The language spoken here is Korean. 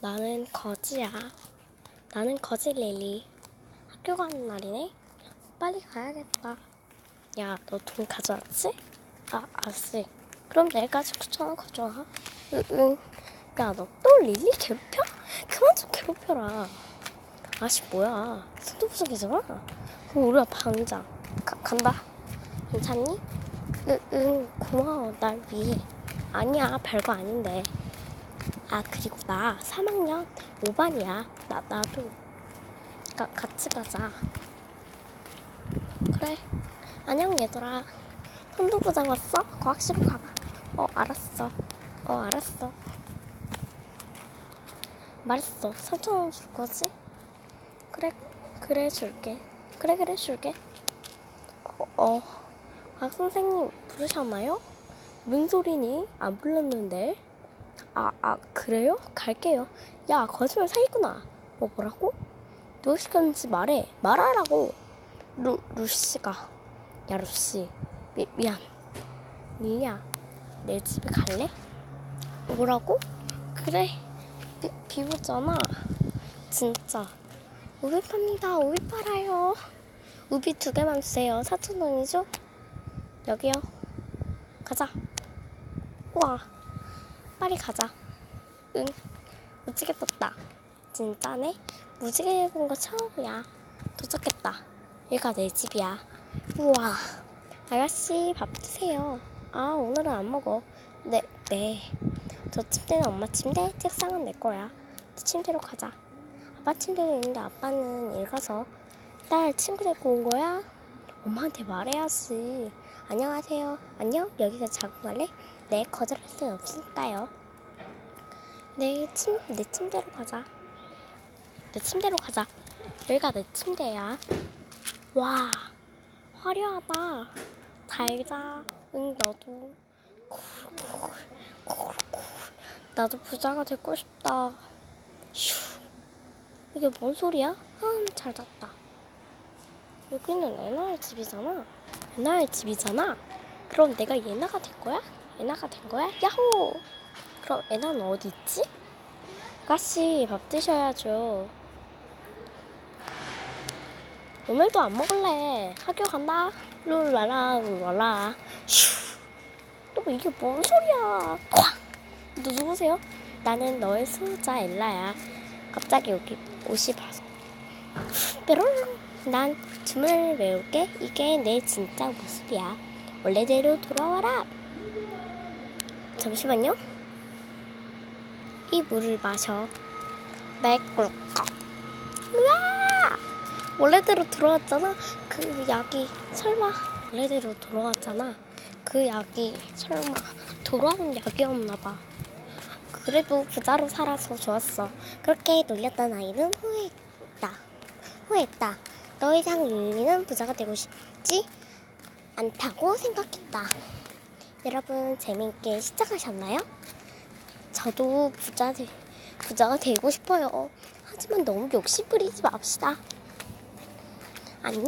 나는 거지야. 나는 거지 릴리. 학교 가는 날이네. 빨리 가야겠다. 야, 너 돈 가져왔지? 아, 알았어. 그럼 내일까지 9천 원 가져와. 응, 응. 야, 너 또 릴리 괴롭혀? 그만 좀 괴롭혀라. 아씨, 뭐야. 순두부석이잖아. 그럼 우리가 반장. 가, 간다. 괜찮니? 응, 응, 고마워. 날 위해. 아니야, 별거 아닌데. 아, 그리고 나 3학년 5반이야. 나, 나도. 가, 같이 가자. 그래. 안녕, 얘들아. 선두부장 왔어? 과학실로 가봐. 어, 알았어. 어, 알았어. 말했어. 3천원 줄 거지? 그래, 그래, 줄게. 그래, 그래, 줄게. 어, 어. 아, 선생님, 부르셨나요? 무슨 소리니? 안 불렀는데. 아, 아, 그래요? 갈게요. 야, 거짓말 사기구나. 뭐, 뭐라고? 누가 시켰는지 말해. 말하라고. 루, 루시가. 야, 루시. 미, 미안. 미야, 내 집에 갈래? 뭐라고? 그래. 비, 비웃잖아. 진짜. 우비 팝니다. 우비 팔아요. 우비 두 개만 주세요. 4,000원이죠? 여기요. 가자. 우와. 빨리 가자. 응. 무지개 떴다. 진짜네? 무지개 본 거 처음이야. 도착했다. 여기가 내 집이야. 우와. 아가씨 밥 드세요. 아 오늘은 안 먹어. 네 네. 저 침대는 엄마 침대, 책상은 내 거야. 저 침대로 가자. 아빠 침대는 있는데 아빠는 일 가서 딸 친구 데리고 온 거야? 엄마한테 말해야지. 안녕하세요. 안녕? 여기서 자고 갈래? 네, 거절할 순 없으니까요. 내 침, 내 침대로 가자. 내 침대로 가자. 여기가 내 침대야. 와, 화려하다. 잘 자. 응, 너도. 나도 부자가 되고 싶다. 휴. 이게 뭔 소리야? 음, 잘 잤다. 여기는 애나의 집이잖아. 애나의 집이잖아. 그럼 내가 예나가 된 거야? 예나가 된 거야? 야호! 그럼 애나는 어디 있지? 아가씨 밥 드셔야죠. 오늘도 안 먹을래. 학교 간다. 룰라라 룰라라. 휴. 또 이게 뭔 소리야? 콱. 너 누구세요? 나는 너의 수호자 엘라야. 갑자기 여기 옷이 봐서. 뾰로롱. 난 춤을 외울게. 이게 내 진짜 모습이야. 원래대로 돌아와라. 잠시만요. 이 물을 마셔. 맥꿀꺽. 으아! 원래대로 돌아왔잖아. 그 약이 설마 원래대로 돌아왔잖아. 그 약이 설마 돌아온 약이었나 봐. 그래도 부자로 살아서 좋았어. 그렇게 놀렸던 아이는 후회했다. 후회했다. 더 이상 릴리는 부자가 되고 싶지 않다고 생각했다. 여러분 재밌게 시청하셨나요? 저도 부자 되, 부자가 되고 싶어요. 하지만 너무 욕심 부리지 맙시다. 안녕.